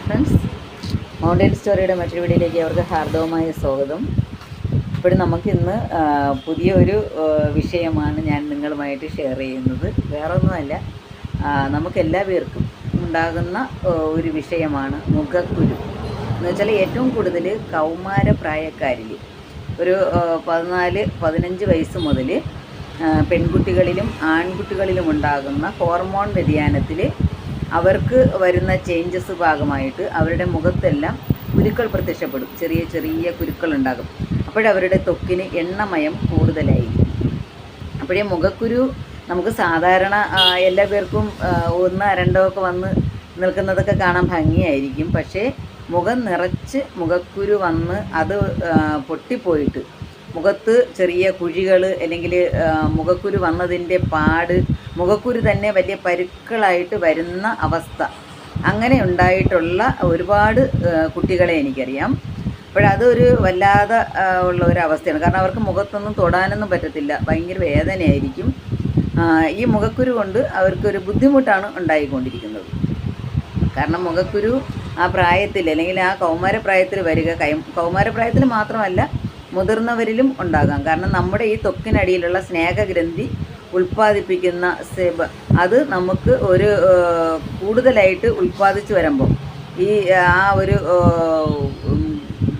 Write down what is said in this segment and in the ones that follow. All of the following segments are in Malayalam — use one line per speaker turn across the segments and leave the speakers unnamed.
ഹായ് ഫ്രണ്ട്സ് മൗണ്ടൻ സ്റ്റോറിയുടെ മറ്റൊരു വീഡിയോയിലേക്ക് അവർക്ക് ഹാർദവമായ സ്വാഗതം. ഇപ്പോൾ നമുക്കിന്ന് പുതിയ ആ, വിഷയമാണ് ഞാൻ നിങ്ങളുമായിട്ട് ഷെയർ ചെയ്യുന്നത്. വേറൊന്നുമല്ല നമുക്കെല്ലാ പേർക്കും ഉണ്ടാകുന്ന ഒരു വിഷയമാണ് മുഖക്കുരു. എന്ന് വെച്ചാൽ ഏറ്റവും കൂടുതൽ കൗമാര പ്രായക്കാരിൽ ഒരു പതിനാല് പതിനഞ്ച് വയസ്സ് മുതൽ പെൺകുട്ടികളിലും ആൺകുട്ടികളിലും ഉണ്ടാകുന്ന ഹോർമോൺ വ്യതിയാനത്തിൽ അവർക്ക് വരുന്ന ചേഞ്ചസ് ഭാഗമായിട്ട് അവരുടെ മുഖത്തെല്ലാം കുരുക്കൾ പ്രത്യക്ഷപ്പെടും. ചെറിയ ചെറിയ കുരുക്കൾ ഉണ്ടാകും അപ്പോഴവരുടെ ത്വക്കിന് എണ്ണമയം കൂടുതലായി അപ്പോഴേ മുഖക്കുരു നമുക്ക് സാധാരണ എല്ലാ പേർക്കും ഒന്ന് രണ്ടോ ഒക്കെ വന്ന് നിൽക്കുന്നതൊക്കെ കാണാൻ ഭംഗിയായിരിക്കും. പക്ഷേ മുഖം നിറച്ച് മുഖക്കുരു വന്ന് അത് പൊട്ടിപ്പോയിട്ട് മുഖത്ത് ചെറിയ കുഴികൾ അല്ലെങ്കിൽ മുഖക്കുരു വന്നതിന്റെ പാട് മുഖക്കുരു തന്നെ വലിയ പരുക്കളായിട്ട് വരുന്ന അവസ്ഥ. അങ്ങനെ ഉണ്ടായിട്ടുള്ള ഒരുപാട് കുട്ടികളെ എനിക്കറിയാം. അപ്പോഴതൊരു വല്ലാതെ ഉള്ള ഒരു അവസ്ഥയാണ്. കാരണം അവർക്ക് മുഖത്തൊന്നും തൊടാനൊന്നും പറ്റത്തില്ല. ഭയങ്കര വേദനയായിരിക്കും. ഈ മുഖക്കുരു കൊണ്ട് അവർക്കൊരു ബുദ്ധിമുട്ടാണ് ഉണ്ടായിക്കൊണ്ടിരിക്കുന്നത്. കാരണം മുഖക്കുരു ആ പ്രായത്തിൽ അല്ലെങ്കിൽ ആ കൗമാരപ്രായത്തിൽ വരിക കൈ കൗമാരപ്രായത്തിൽ മാത്രമല്ല മുതിർന്നവരിലും ഉണ്ടാകാം. കാരണം നമ്മുടെ ഈ ത്വക്കിനടിയിലുള്ള സ്നേഹഗ്രന്ഥി ഉൽപ്പാദിപ്പിക്കുന്ന സെബ അത് നമുക്ക് ഒരു കൂടുതലായിട്ട് ഉൽപ്പാദിച്ചു വരുമ്പോൾ ഈ ആ ഒരു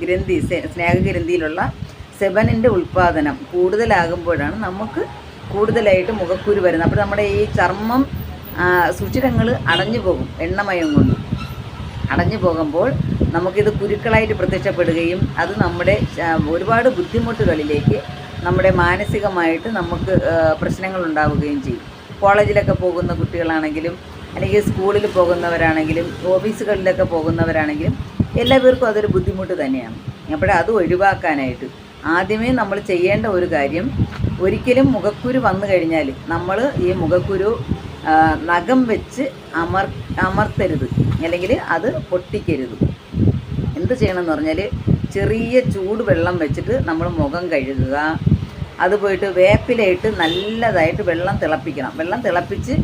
ഗ്രന്ഥി സ്നേഹഗ്രന്ഥിയിലുള്ള സെബനിന്റെ ഉൽപ്പാദനം കൂടുതലാകുമ്പോഴാണ് നമുക്ക് കൂടുതലായിട്ട് മുഖക്കുരു വരുന്നത്. അപ്പോൾ നമ്മുടെ ഈ ചർമ്മം സുഷിരങ്ങൾ അടഞ്ഞു പോകും എണ്ണമയം കൊണ്ട്. അടഞ്ഞു പോകുമ്പോൾ നമുക്കിത് കുരുക്കളായിട്ട് പ്രത്യക്ഷപ്പെടുകയും അത് നമ്മുടെ ഒരുപാട് ബുദ്ധിമുട്ടുകളിലേക്ക് നമ്മുടെ മാനസികമായിട്ട് നമുക്ക് പ്രശ്നങ്ങൾ ഉണ്ടാവുകയും ചെയ്യും. കോളേജിലൊക്കെ പോകുന്ന കുട്ടികളാണെങ്കിലും അല്ലെങ്കിൽ സ്കൂളിൽ പോകുന്നവരാണെങ്കിലും ഓഫീസുകളിലൊക്കെ പോകുന്നവരാണെങ്കിലും എല്ലാവർക്കും അതൊരു ബുദ്ധിമുട്ട് തന്നെയാണ്. അപ്പോൾ അത് ഒഴിവാക്കാനായിട്ട് ആദ്യമേ നമ്മൾ ചെയ്യേണ്ട ഒരു കാര്യം ഒരിക്കലും മുഖക്കുരു വന്നു കഴിഞ്ഞാൽ നമ്മൾ ഈ മുഖക്കുരു നഖം വെച്ച് അമർ അമർത്തരുത്. അല്ലെങ്കിൽ അത് പൊട്ടിക്കരുത്. എന്ത് ചെയ്യണമെന്ന് പറഞ്ഞാൽ ചെറിയ ചൂട് വെള്ളം വെച്ചിട്ട് നമ്മൾ മുഖം കഴുകുക. അത് പോയിട്ട് വേപ്പിലയിട്ട് നല്ലതായിട്ട് വെള്ളം തിളപ്പിക്കണം. വെള്ളം തിളപ്പിച്ച്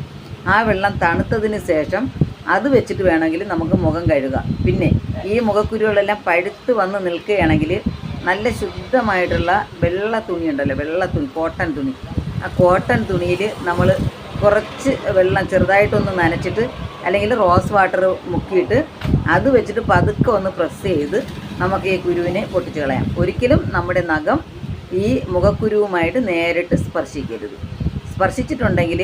ആ വെള്ളം തണുത്തതിന് ശേഷം അത് വെച്ചിട്ട് വേണമെങ്കിൽ നമുക്ക് മുഖം കഴുകാം. പിന്നെ ഈ മുഖക്കുരുകളെല്ലാം പഴുത്ത് വന്ന് നിൽക്കുകയാണെങ്കിൽ നല്ല ശുദ്ധമായിട്ടുള്ള വെള്ള തുണി ഉണ്ടല്ലോ വെള്ള തുണി കോട്ടൺ തുണി. ആ കോട്ടൺ തുണിയിൽ നമ്മൾ കുറച്ച് വെള്ളം ചെറുതായിട്ടൊന്ന് നനച്ചിട്ട് അല്ലെങ്കിൽ റോസ് വാട്ടർ മുക്കിയിട്ട് അത് വെച്ചിട്ട് പതുക്കെ ഒന്ന് പ്രസ് ചെയ്ത് നമുക്ക് ഈ കുരുവിനെ പൊട്ടിച്ച് കളയാം. ഒരിക്കലും നമ്മുടെ നഖം ഈ മുഖക്കുരുവുമായിട്ട് നേരിട്ട് സ്പർശിക്കരുത്. സ്പർശിച്ചിട്ടുണ്ടെങ്കിൽ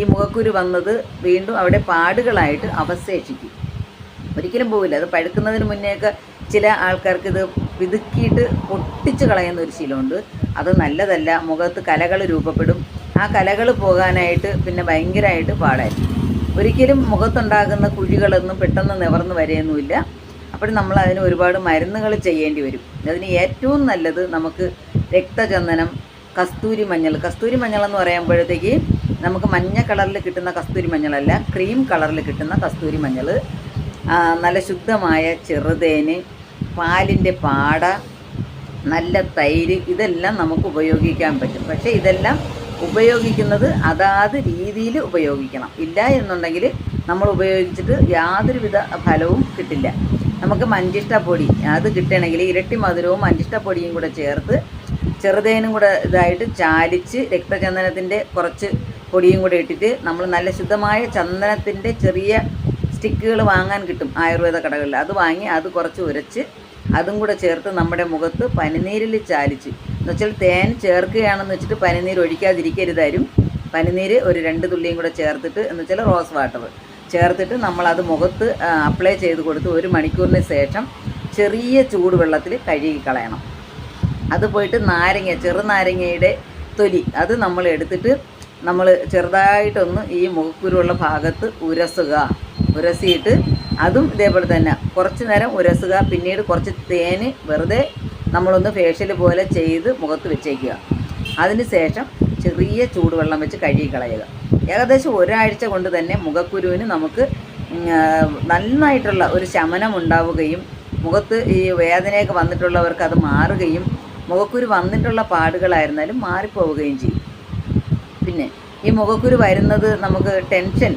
ഈ മുഖക്കുരു വന്നത് വീണ്ടും അവിടെ പാടുകളായിട്ട് അവശേഷിക്കും. ഒരിക്കലും പോവില്ല. അത് പഴുക്കുന്നതിന് മുന്നേയൊക്കെ ചില ആൾക്കാർക്ക് ഇത് വിതുക്കിയിട്ട് പൊട്ടിച്ച് കളയുന്ന ഒരു ശീലമുണ്ട്. അത് നല്ലതല്ല. മുഖത്ത് കലകൾ രൂപപ്പെടും. ആ കലകൾ പോകാനായിട്ട് പിന്നെ ഭയങ്കരമായിട്ട് പാടായിരിക്കും. ഒരിക്കലും മുഖത്തുണ്ടാകുന്ന കുഴികളൊന്നും പെട്ടെന്ന് നിവർന്ന് വരെയൊന്നുമില്ല. അപ്പോൾ നമ്മൾ അതിന് ഒരുപാട് മരുന്നുകൾ ചെയ്യേണ്ടി വരും. അതിന് ഏറ്റവും നല്ലത് നമുക്ക് രക്തചന്ദനം കസ്തൂരി മഞ്ഞൾ. കസ്തൂരി മഞ്ഞൾ എന്ന് പറയുമ്പോഴത്തേക്ക് നമുക്ക് മഞ്ഞ കളറിൽ കിട്ടുന്ന കസ്തൂരി മഞ്ഞളല്ല ക്രീം കളറിൽ കിട്ടുന്ന കസ്തൂരി മഞ്ഞൾ. നല്ല ശുദ്ധമായ ചെറുതേന് പാലിന്റെ പാട നല്ല തൈര് ഇതെല്ലാം നമുക്ക് ഉപയോഗിക്കാൻ പറ്റും. പക്ഷേ ഇതെല്ലാം ഉപയോഗിക്കുന്നത് അതാത് രീതിയിൽ ഉപയോഗിക്കണം. ഇല്ല എന്നുണ്ടെങ്കിൽ നമ്മൾ ഉപയോഗിച്ചിട്ട് യാതൊരുവിധ ഫലവും കിട്ടില്ല. നമുക്ക് മഞ്ചിഷ്ട പൊടി അത് കിട്ടണമെങ്കിൽ ഇരട്ടി മധുരവും മഞ്ചിഷ്ട പൊടിയും കൂടെ ചേർത്ത് ചെറുതേനും കൂടെ ഇതായിട്ട് ചാലിച്ച് രക്തചന്ദനത്തിന്റെ കുറച്ച് പൊടിയും കൂടെ ഇട്ടിട്ട് നമ്മൾ നല്ല ശുദ്ധമായ ചന്ദനത്തിന്റെ ചെറിയ സ്റ്റിക്കുകൾ വാങ്ങാൻ കിട്ടും ആയുർവേദ കടകളിൽ. അത് വാങ്ങി അത് കുറച്ച് ഉരച്ച് അതും കൂടെ ചേർത്ത് നമ്മുടെ മുഖത്ത് പനിനീരിൽ ചാലിച്ച് എന്ന് വെച്ചാൽ തേൻ ചേർക്കുകയാണെന്ന് വെച്ചിട്ട് പനിനീര് ഒഴിക്കാതിരിക്കരുതാരും പനിനീര് ഒരു രണ്ട് തുള്ളിയും കൂടെ ചേർത്തിട്ട് എന്ന് വെച്ചാൽ റോസ് വാട്ടർ ചേർത്തിട്ട് നമ്മളത് മുഖത്ത് അപ്ലൈ ചെയ്ത് കൊടുത്ത് ഒരു മണിക്കൂറിന് ശേഷം ചെറിയ ചൂടുവെള്ളത്തിൽ കഴുകി കളയണം. അത് പോയിട്ട് നാരങ്ങ ചെറുനാരങ്ങയുടെ തൊലി അത് നമ്മൾ എടുത്തിട്ട് നമ്മൾ ചെറുതായിട്ടൊന്ന് ഈ മുഖക്കുരുള്ള ഭാഗത്ത് ഉരസുക. ഉരസിയിട്ട് അതും ഇതേപോലെ തന്നെ കുറച്ച് നേരം ഉരസുക. പിന്നീട് കുറച്ച് തേന് വെറുതെ നമ്മളൊന്ന് ഫേഷ്യൽ പോലെ ചെയ്ത് മുഖത്ത് വെച്ചേക്കുക. അതിന് ശേഷം ചെറിയ ചൂടുവെള്ളം വെച്ച് കഴുകി കളയുക. ഏകദേശം ഒരാഴ്ച കൊണ്ട് തന്നെ മുഖക്കുരുവിന് നമുക്ക് നന്നായിട്ടുള്ള ഒരു ശമനം ഉണ്ടാവുകയും മുഖത്ത് ഈ വേദനയൊക്കെ വന്നിട്ടുള്ളവർക്ക് അത് മാറുകയും മുഖക്കുരു വന്നിട്ടുള്ള പാടുകളായിരുന്നാലും മാറിപ്പോവുകയും ചെയ്യും. പിന്നെ ഈ മുഖക്കുരു വരുന്നത് നമുക്ക് ടെൻഷൻ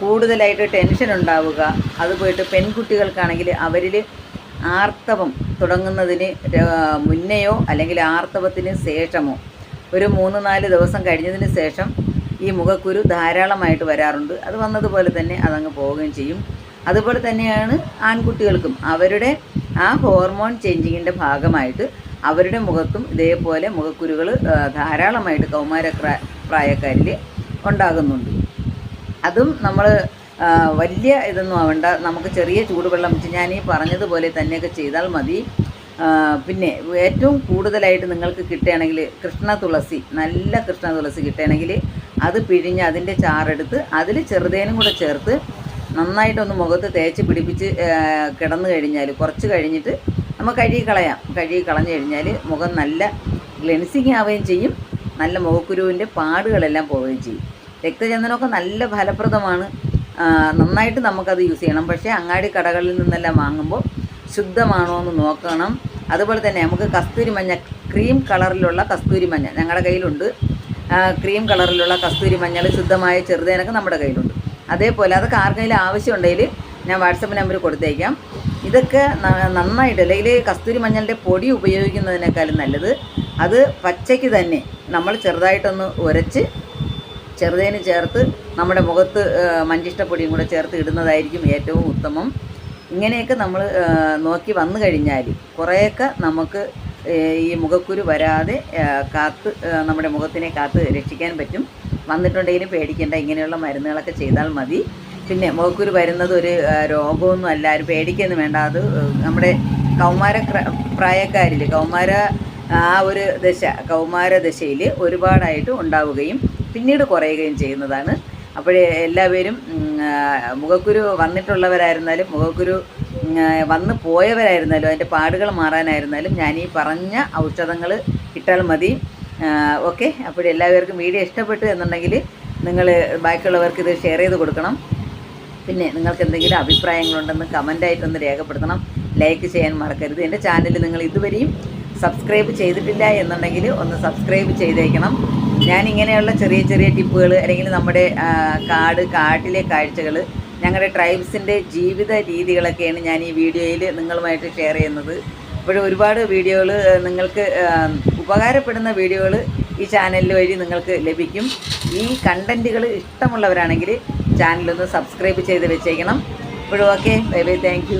കൂടുതലായിട്ട് ടെൻഷൻ ഉണ്ടാവുക. അത് പോയിട്ട് പെൺകുട്ടികൾക്കാണെങ്കിൽ അവരിൽ ആർത്തവം തുടങ്ങുന്നതിന് മുന്നെയോ അല്ലെങ്കിൽ ആർത്തവത്തിന് ശേഷമോ. ഒരു മൂന്ന് നാല് ദിവസം കഴിഞ്ഞതിന് ശേഷം ഈ മുഖക്കുരു ധാരാളമായിട്ട് വരാറുണ്ട്. അത് വന്നതുപോലെ തന്നെ അതങ്ങ് പോവുകയും ചെയ്യും. അതുപോലെ തന്നെയാണ് ആൺകുട്ടികൾക്കും. അവരുടെ ആ ഹോർമോൺ ചേഞ്ചിങ്ങിന്റെ ഭാഗമായിട്ട് അവരുടെ മുഖത്തും ഇതേപോലെ മുഖക്കുരുകൾ ധാരാളമായിട്ട് കൗമാര പ്രാ- പ്രായക്കാരിൽ ഉണ്ടാകുന്നുണ്ട്. അതും നമ്മൾ വലിയ ഇതൊന്നും ആവണ്ട. നമുക്ക് ചെറിയ ചൂടുവെള്ളം വെച്ച് ഞാൻ ഈ പറഞ്ഞതുപോലെ തന്നെയൊക്കെ ചെയ്താൽ മതി. പിന്നെ ഏറ്റവും കൂടുതലായിട്ട് നിങ്ങൾക്ക് കിട്ടുകയാണെങ്കിൽ കൃഷ്ണ തുളസി നല്ല കൃഷ്ണ തുളസി കിട്ടുകയാണെങ്കിൽ അത് പിഴിഞ്ഞ് അതിന്റെ ചാറെടുത്ത് അതിൽ ചെറുതേനും കൂടെ ചേർത്ത് നന്നായിട്ടൊന്ന് മുഖത്ത് തേച്ച് പിടിപ്പിച്ച് കിടന്നു കഴിഞ്ഞാൽ കുറച്ച് കഴിഞ്ഞിട്ട് നമുക്ക് കഴുകി കളയാം. കഴുകി കളഞ്ഞു കഴിഞ്ഞാൽ മുഖം നല്ല ഗ്ലെൻസിങ് ആവുകയും ചെയ്യും. നല്ല മുഖക്കുരുവിന്റെ പാടുകളെല്ലാം പോവുകയും ചെയ്യും. രക്തചന്ദനമൊക്കെ നല്ല ഫലപ്രദമാണ്. നന്നായിട്ട് നമുക്കത് യൂസ് ചെയ്യണം. പക്ഷേ അങ്ങാടി കടകളിൽ നിന്നെല്ലാം വാങ്ങുമ്പോൾ ശുദ്ധമാണോ എന്ന് നോക്കണം. അതുപോലെ തന്നെ നമുക്ക് കസ്തൂരി മഞ്ഞ ക്രീം കളറിലുള്ള കസ്തൂരി മഞ്ഞ ഞങ്ങളുടെ കയ്യിലുണ്ട്. ക്രീം കളറിലുള്ള കസ്തൂരി മഞ്ഞൾ ശുദ്ധമായ ചെറുതേനൊക്കെ നമ്മുടെ കയ്യിലുണ്ട്. അതേപോലെ അതൊക്കെ ആർക്കെങ്കിലും ആവശ്യമുണ്ടെങ്കിൽ ഞാൻ വാട്സപ്പ് നമ്പർ കൊടുത്തേക്കാം. ഇതൊക്കെ നന്നായിട്ട് അല്ലെങ്കിൽ കസ്തൂരി മഞ്ഞളിന്റെ പൊടി ഉപയോഗിക്കുന്നതിനേക്കാളും നല്ലത് അത് പച്ചയ്ക്ക് തന്നെ നമ്മൾ ചെറുതായിട്ടൊന്ന് ഉരച്ച് ചെറുതേന് ചേർത്ത് നമ്മുടെ മുഖത്ത് മഞ്ചിഷ്ടപ്പൊടിയും കൂടെ ചേർത്ത് ഇടുന്നതായിരിക്കും ഏറ്റവും ഉത്തമം. ഇങ്ങനെയൊക്കെ നമ്മൾ നോക്കി വന്നു കഴിഞ്ഞാൽ കുറേയൊക്കെ നമുക്ക് ഈ മുഖക്കുരു വരാതെ കാത്ത് നമ്മുടെ മുഖത്തിനെ കാത്ത് രക്ഷിക്കാൻ പറ്റും. വന്നിട്ടുണ്ടെങ്കിലും പേടിക്കേണ്ട ഇങ്ങനെയുള്ള മരുന്നുകളൊക്കെ ചെയ്താൽ മതി. പിന്നെ മുഖക്കുരു വരുന്നത് ഒരു രോഗമൊന്നും അല്ല ഒരു പേടിക്കൊന്നും വേണ്ട. അത് നമ്മുടെ കൗമാര ക്ര- പ്രായക്കാരിൽ കൗമാര ആ ഒരു ദശ കൗമാര ദശയിൽ ഒരുപാടായിട്ട് ഉണ്ടാവുകയും പിന്നീട് കുറയുകയും ചെയ്യുന്നതാണ്. അപ്പോഴേ എല്ലാവരും മുഖക്കുരു വന്നിട്ടുള്ളവരായിരുന്നാലും മുഖക്കുരു വന്നു പോയവരായിരുന്നാലും അതിന്റെ പാടുകൾ മാറാനായിരുന്നാലും ഞാൻ ഈ പറഞ്ഞ ഔഷധങ്ങൾ ഇട്ടാൽ മതി. ഓക്കെ? അപ്പോഴെല്ലാവർക്കും വീഡിയോ ഇഷ്ടപ്പെട്ടു എന്നുണ്ടെങ്കിൽ നിങ്ങൾ ബാക്കിയുള്ളവർക്ക് ഇത് ഷെയർ ചെയ്ത് കൊടുക്കണം. പിന്നെ നിങ്ങൾക്ക് എന്തെങ്കിലും അഭിപ്രായങ്ങളുണ്ടെന്ന് കമന്റായിട്ടൊന്ന് രേഖപ്പെടുത്തണം. ലൈക്ക് ചെയ്യാൻ മറക്കരുത്. എന്റെ ചാനൽ നിങ്ങൾ ഇതുവരെയും സബ്സ്ക്രൈബ് ചെയ്തിട്ടില്ല എന്നുണ്ടെങ്കിൽ ഒന്ന് സബ്സ്ക്രൈബ് ചെയ്തേക്കണം. ഞാൻ ഇങ്ങനെയുള്ള ചെറിയ ചെറിയ ടിപ്പുകൾ അല്ലെങ്കിൽ നമ്മുടെ കാട് കാട്ടിലെ കാഴ്ചകൾ ഞങ്ങളുടെ ട്രൈബ്സിന്റെ ജീവിത രീതികളൊക്കെയാണ് ഞാൻ ഈ വീഡിയോയിൽ നിങ്ങളുമായിട്ട് ഷെയർ ചെയ്യുന്നത്. ഇപ്പോഴും ഒരുപാട് വീഡിയോകൾ നിങ്ങൾക്ക് ഉപകാരപ്പെടുന്ന വീഡിയോകൾ ഈ ചാനലിൽ വഴി നിങ്ങൾക്ക് ലഭിക്കും. ഈ കണ്ടന്റുകൾ ഇഷ്ടമുള്ളവരാണെങ്കിൽ ചാനലൊന്ന് സബ്സ്ക്രൈബ് ചെയ്ത് വെച്ചേക്കണം. ഇപ്പോഴും ഓക്കെ ബൈ ബൈ താങ്ക്